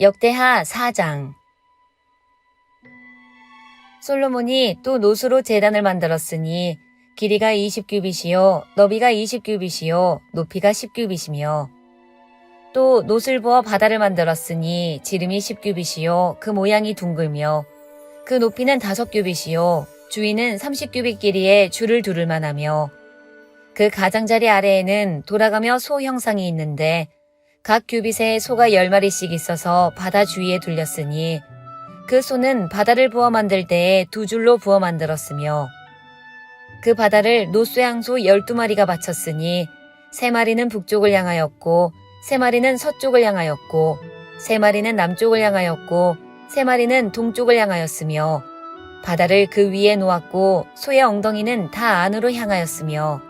역대하 4장. 솔로몬이 또 노수로 재단을 만들었으니 길이가 20규빗이요 너비가 20규빗이요 높이가 10규빗이며 또 노슬 부어 바다를 만들었으니 지름이 10규빗이요 그 모양이 둥글며 그 높이는 5규빗이요 주위는 30규빗 길이의 줄을 두를 만하며 그 가장자리 아래에는 돌아가며 소 형상이 있는데 각 규빗에 소가 10마리씩 있어서 바다 주위에 둘렸으니 그 소는 바다를 부어 만들 때에 두 줄로 부어 만들었으며 그 바다를 노쇠양소 12마리가 바쳤으니 세 마리는 북쪽을 향하였고 세 마리는 서쪽을 향하였고 세 마리는 남쪽을 향하였고 세 마리는 동쪽을 향하였으며 바다를 그 위에 놓았고 소의 엉덩이는 다 안으로 향하였으며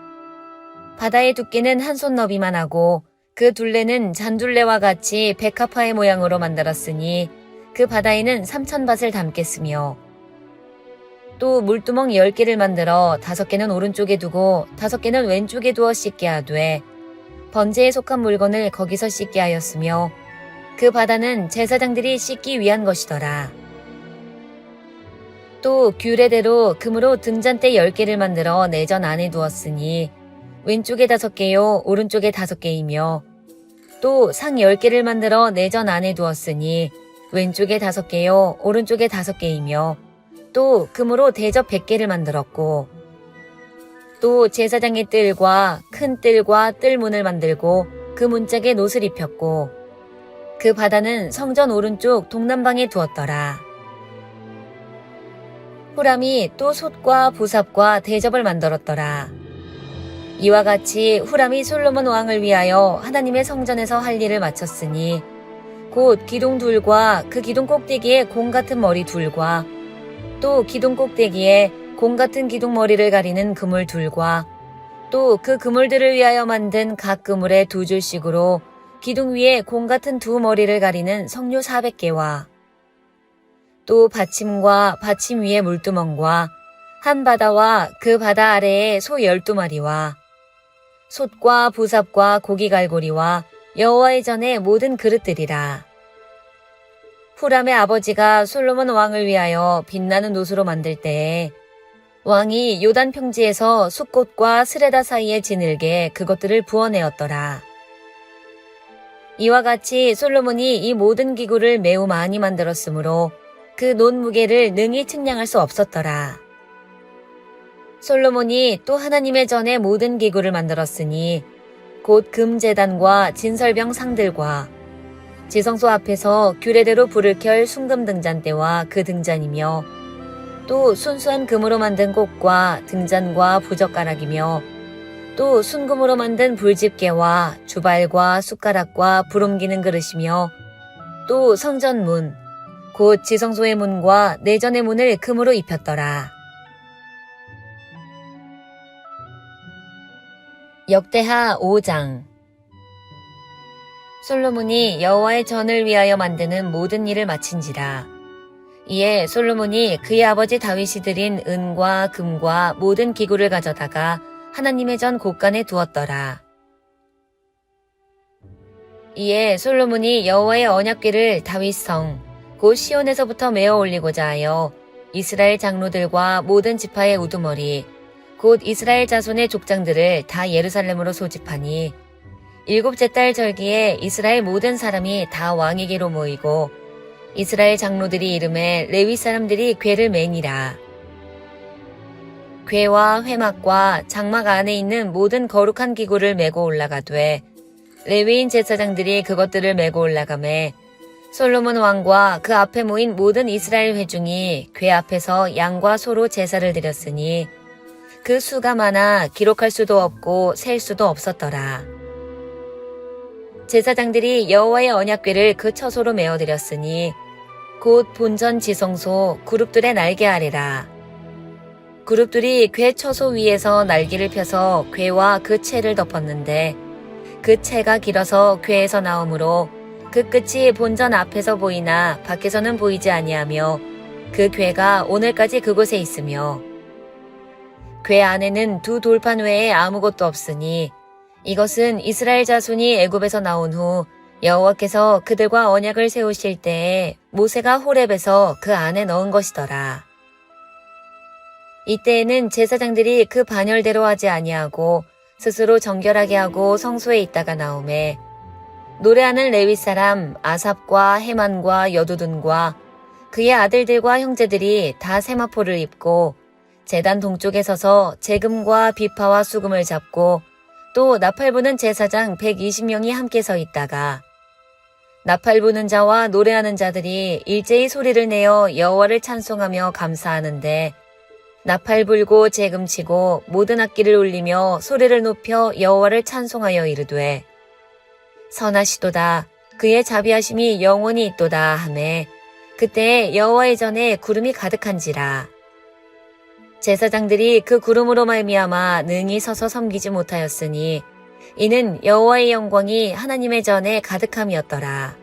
바다의 두께는 한 손 너비만 하고 그 둘레는 잔둘레와 같이 백합화의 모양으로 만들었으니 그 바다에는 삼천밭을 담겠으며 또 물두멍 열 개를 만들어 다섯 개는 오른쪽에 두고 다섯 개는 왼쪽에 두어 씻게 하되 번제에 속한 물건을 거기서 씻게 하였으며 그 바다는 제사장들이 씻기 위한 것이더라. 또 규례대로 금으로 등잔대 열 개를 만들어 내전 안에 두었으니 왼쪽에 다섯 개요 오른쪽에 다섯 개이며 또 상 열 개를 만들어 내전 안에 두었으니 왼쪽에 다섯 개요 오른쪽에 다섯 개이며 또 금으로 대접 백 개를 만들었고 또 제사장의 뜰과 큰 뜰과 뜰문을 만들고 그 문짝에 노을 입혔고 그 바다는 성전 오른쪽 동남방에 두었더라. 후람이 또 솥과 부삽과 대접을 만들었더라. 이와 같이 후람이 솔로몬 왕을 위하여 하나님의 성전에서 할 일을 마쳤으니 곧 기둥 둘과 그 기둥 꼭대기에 공 같은 머리 둘과 또 기둥 꼭대기에 공 같은 기둥 머리를 가리는 그물 둘과 또 그 그물들을 위하여 만든 각 그물의 두 줄씩으로 기둥 위에 공 같은 두 머리를 가리는 석류 400개와 또 받침과 받침 위에 물두멍과 한 바다와 그 바다 아래에 소 12마리와 솥과 부삽과 고기 갈고리와 여호와의 전에 모든 그릇들이라. 후람의 아버지가 솔로몬 왕을 위하여 빛나는 노수로 만들 때에 왕이 요단 평지에서 숫꽃과 스레다 사이에 지늘게 그것들을 부어내었더라. 이와 같이 솔로몬이 이 모든 기구를 매우 많이 만들었으므로 그 논 무게를 능히 측량할 수 없었더라. 솔로몬이 또 하나님의 전에 모든 기구를 만들었으니 곧 금재단과 진설병 상들과 지성소 앞에서 규례대로 불을 켤 순금 등잔대와 그 등잔이며 또 순수한 금으로 만든 꽃과 등잔과 부젓가락이며 또 순금으로 만든 불집게와 주발과 숟가락과 불 옮기는 그릇이며 또 성전문 곧 지성소의 문과 내전의 문을 금으로 입혔더라. 역대하 5장 솔로몬이 여호와의 전을 위하여 만드는 모든 일을 마친지라. 이에 솔로몬이 그의 아버지 다윗이 드린 은과 금과 모든 기구를 가져다가 하나님의 전 곳간에 두었더라. 이에 솔로몬이 여호와의 언약궤를 다윗성 곧 시온에서부터 메어 올리고자 하여 이스라엘 장로들과 모든 지파의 우두머리 곧 이스라엘 자손의 족장들을 다 예루살렘으로 소집하니 일곱째 달 절기에 이스라엘 모든 사람이 다 왕에게로 모이고 이스라엘 장로들이 이름에 레위 사람들이 궤를 매니라. 궤와 회막과 장막 안에 있는 모든 거룩한 기구를 메고 올라가되 레위인 제사장들이 그것들을 메고 올라가매 솔로몬 왕과 그 앞에 모인 모든 이스라엘 회중이 궤 앞에서 양과 소로 제사를 드렸으니 그 수가 많아 기록할 수도 없고 셀 수도 없었더라. 제사장들이 여호와의 언약궤를 그 처소로 메어드렸으니 곧 본전 지성소 그룹들의 날개 아래라. 그룹들이 궤 처소 위에서 날개를 펴서 궤와 그 채를 덮었는데 그 채가 길어서 궤에서 나오므로 그 끝이 본전 앞에서 보이나 밖에서는 보이지 아니하며 그 궤가 오늘까지 그곳에 있으며 궤 안에는 두 돌판 외에 아무것도 없으니 이것은 이스라엘 자손이 애굽에서 나온 후 여호와께서 그들과 언약을 세우실 때에 모세가 호렙에서 그 안에 넣은 것이더라. 이때에는 제사장들이 그 반열대로 하지 아니하고 스스로 정결하게 하고 성소에 있다가 나오매 노래하는 레위 사람 아삽과 헤만과 여두둔과 그의 아들들과 형제들이 다 세마포를 입고 재단 동쪽에 서서 재금과 비파와 수금을 잡고 또 나팔 부는 제사장 120명이 함께 서 있다가 나팔 부는 자와 노래하는 자들이 일제히 소리를 내어 여호와를 찬송하며 감사하는데 나팔 불고 재금 치고 모든 악기를 울리며 소리를 높여 여호와를 찬송하여 이르되 선하시도다. 그의 자비하심이 영원히 있도다 하매 그때 여호와의 전에 구름이 가득한지라 제사장들이 그 구름으로 말미암아 능히 서서 섬기지 못하였으니 이는 여호와의 영광이 하나님의 전에 가득함이었더라